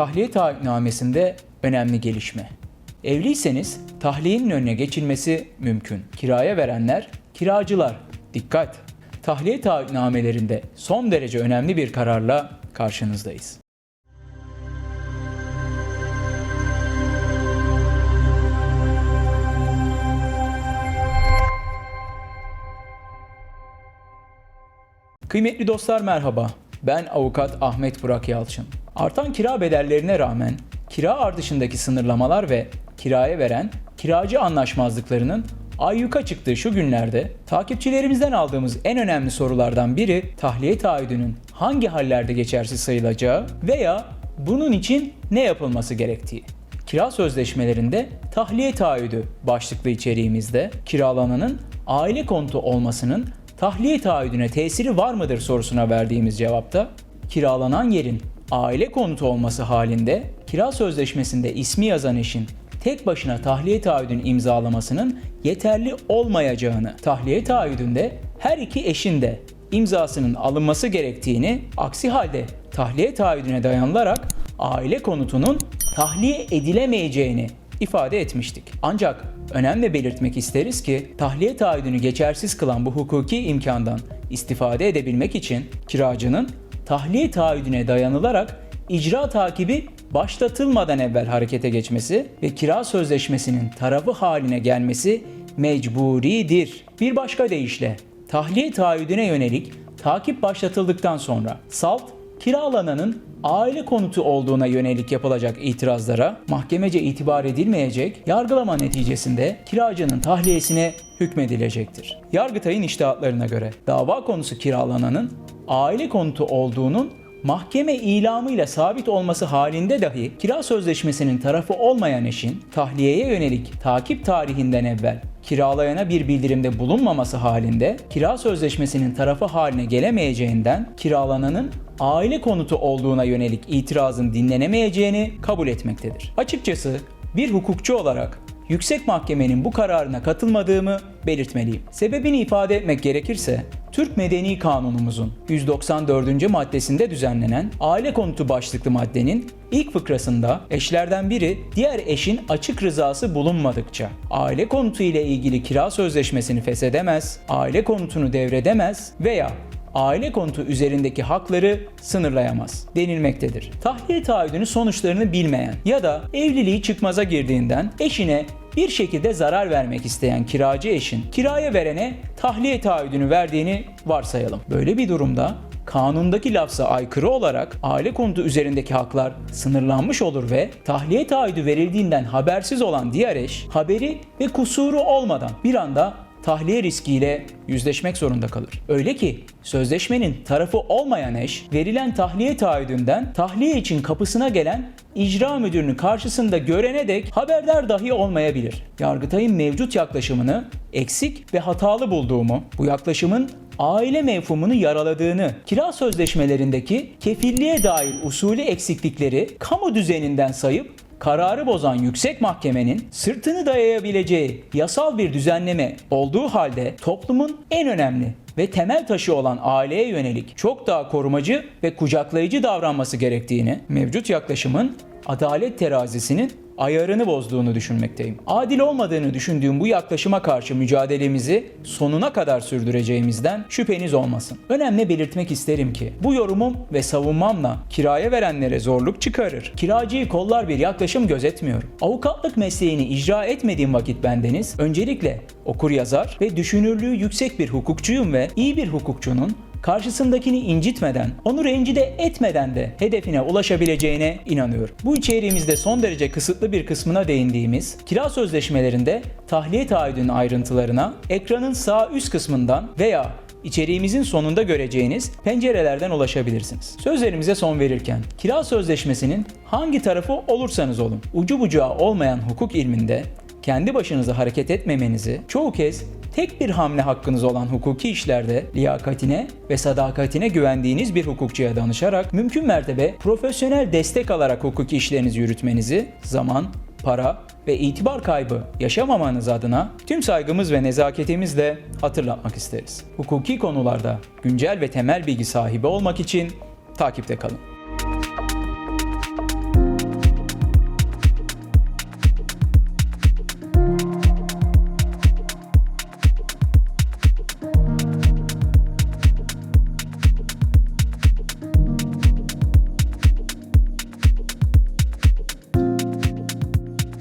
Tahliye taahhütnamesinde önemli gelişme. Evliyseniz tahliyenin önüne geçilmesi mümkün. Kiraya verenler, kiracılar dikkat. Tahliye taahhütnamelerinde son derece önemli bir kararla karşınızdayız. Kıymetli dostlar merhaba. Ben avukat Ahmet Burak Yalçın. Artan kira bedellerine rağmen kira artışındaki sınırlamalar ve kiraya veren kiracı anlaşmazlıklarının ayyuka çıktığı şu günlerde takipçilerimizden aldığımız en önemli sorulardan biri tahliye taahhüdünün hangi hallerde geçersiz sayılacağı veya bunun için ne yapılması gerektiği. Kira sözleşmelerinde tahliye taahhüdü başlıklı içeriğimizde kiralananın aile kontu olmasının tahliye taahhüdüne tesiri var mıdır sorusuna verdiğimiz cevapta kiralanan yerin aile konutu olması halinde kira sözleşmesinde ismi yazan eşin tek başına tahliye taahhüdünü imzalamasının yeterli olmayacağını, tahliye taahhüdünde her iki eşin de imzasının alınması gerektiğini, aksi halde tahliye taahhüdüne dayanılarak aile konutunun tahliye edilemeyeceğini ifade etmiştik. Ancak önemli belirtmek isteriz ki tahliye taahhüdünü geçersiz kılan bu hukuki imkandan istifade edebilmek için kiracının tahliye taahhüdüne dayanılarak icra takibi başlatılmadan evvel harekete geçmesi ve kira sözleşmesinin tarafı haline gelmesi mecburidir. Bir başka deyişle tahliye taahhüdüne yönelik takip başlatıldıktan sonra salt kiralananın aile konutu olduğuna yönelik yapılacak itirazlara mahkemece itibar edilmeyecek, yargılama neticesinde kiracının tahliyesine hükmedilecektir. Yargıtay'ın iştahatlarına göre dava konusu kiralananın aile konutu olduğunun mahkeme ilamıyla sabit olması halinde dahi kira sözleşmesinin tarafı olmayan eşin tahliyeye yönelik takip tarihinden evvel kiralayana bir bildirimde bulunmaması halinde kira sözleşmesinin tarafı haline gelemeyeceğinden kiralananın aile konutu olduğuna yönelik itirazın dinlenemeyeceğini kabul etmektedir. Açıkçası bir hukukçu olarak yüksek mahkemenin bu kararına katılmadığımı belirtmeliyim. Sebebini ifade etmek gerekirse Türk Medeni Kanunumuzun 194. maddesinde düzenlenen aile konutu başlıklı maddenin ilk fıkrasında eşlerden biri diğer eşin açık rızası bulunmadıkça aile konutu ile ilgili kira sözleşmesini feshedemez, aile konutunu devredemez veya aile konutu üzerindeki hakları sınırlayamaz denilmektedir. Tahliye taahhüdünün sonuçlarını bilmeyen ya da evliliği çıkmaza girdiğinden eşine bir şekilde zarar vermek isteyen kiracı eşin kiraya verene tahliye taahhüdünü verdiğini varsayalım. Böyle bir durumda kanundaki lafza aykırı olarak aile konutu üzerindeki haklar sınırlanmış olur ve tahliye taahhüdü verildiğinden habersiz olan diğer eş haberi ve kusuru olmadan bir anda tahliye riskiyle yüzleşmek zorunda kalır. Öyle ki sözleşmenin tarafı olmayan eş verilen tahliye taahhüdünden tahliye için kapısına gelen icra müdürünü karşısında görene dek haberdar dahi olmayabilir. Yargıtay'ın mevcut yaklaşımını eksik ve hatalı bulduğumu, bu yaklaşımın aile mevhumunu yaraladığını, kira sözleşmelerindeki kefilliğe dair usulü eksiklikleri kamu düzeninden sayıp kararı bozan yüksek mahkemenin sırtını dayayabileceği yasal bir düzenleme olduğu halde toplumun en önemli ve temel taşı olan aileye yönelik çok daha korumacı ve kucaklayıcı davranması gerektiğini, mevcut yaklaşımın adalet terazisinin ayarını bozduğunu düşünmekteyim. Adil olmadığını düşündüğüm bu yaklaşıma karşı mücadelemizi sonuna kadar sürdüreceğimizden şüpheniz olmasın. Önemli belirtmek isterim ki bu yorumum ve savunmamla kiraya verenlere zorluk çıkarır. Kiracıyı kollar bir yaklaşım gözetmiyorum. Avukatlık mesleğini icra etmediğim vakit bendeniz öncelikle okur yazar ve düşünürlüğü yüksek bir hukukçuyum ve iyi bir hukukçunun karşısındakini incitmeden, onu rencide etmeden de hedefine ulaşabileceğine inanıyorum. Bu içeriğimizde son derece kısıtlı bir kısmına değindiğimiz kira sözleşmelerinde tahliye taahhüdünün ayrıntılarına ekranın sağ üst kısmından veya içeriğimizin sonunda göreceğiniz pencerelerden ulaşabilirsiniz. Sözlerimize son verirken kira sözleşmesinin hangi tarafı olursanız olun ucu bucağı olmayan hukuk ilminde kendi başınıza hareket etmemenizi çoğu kez tek bir hamle hakkınız olan hukuki işlerde liyakatine ve sadakatine güvendiğiniz bir hukukçuya danışarak mümkün mertebe profesyonel destek alarak hukuki işlerinizi yürütmenizi zaman, para ve itibar kaybı yaşamamanız adına tüm saygımız ve nezaketimizle hatırlatmak isteriz. Hukuki konularda güncel ve temel bilgi sahibi olmak için takipte kalın.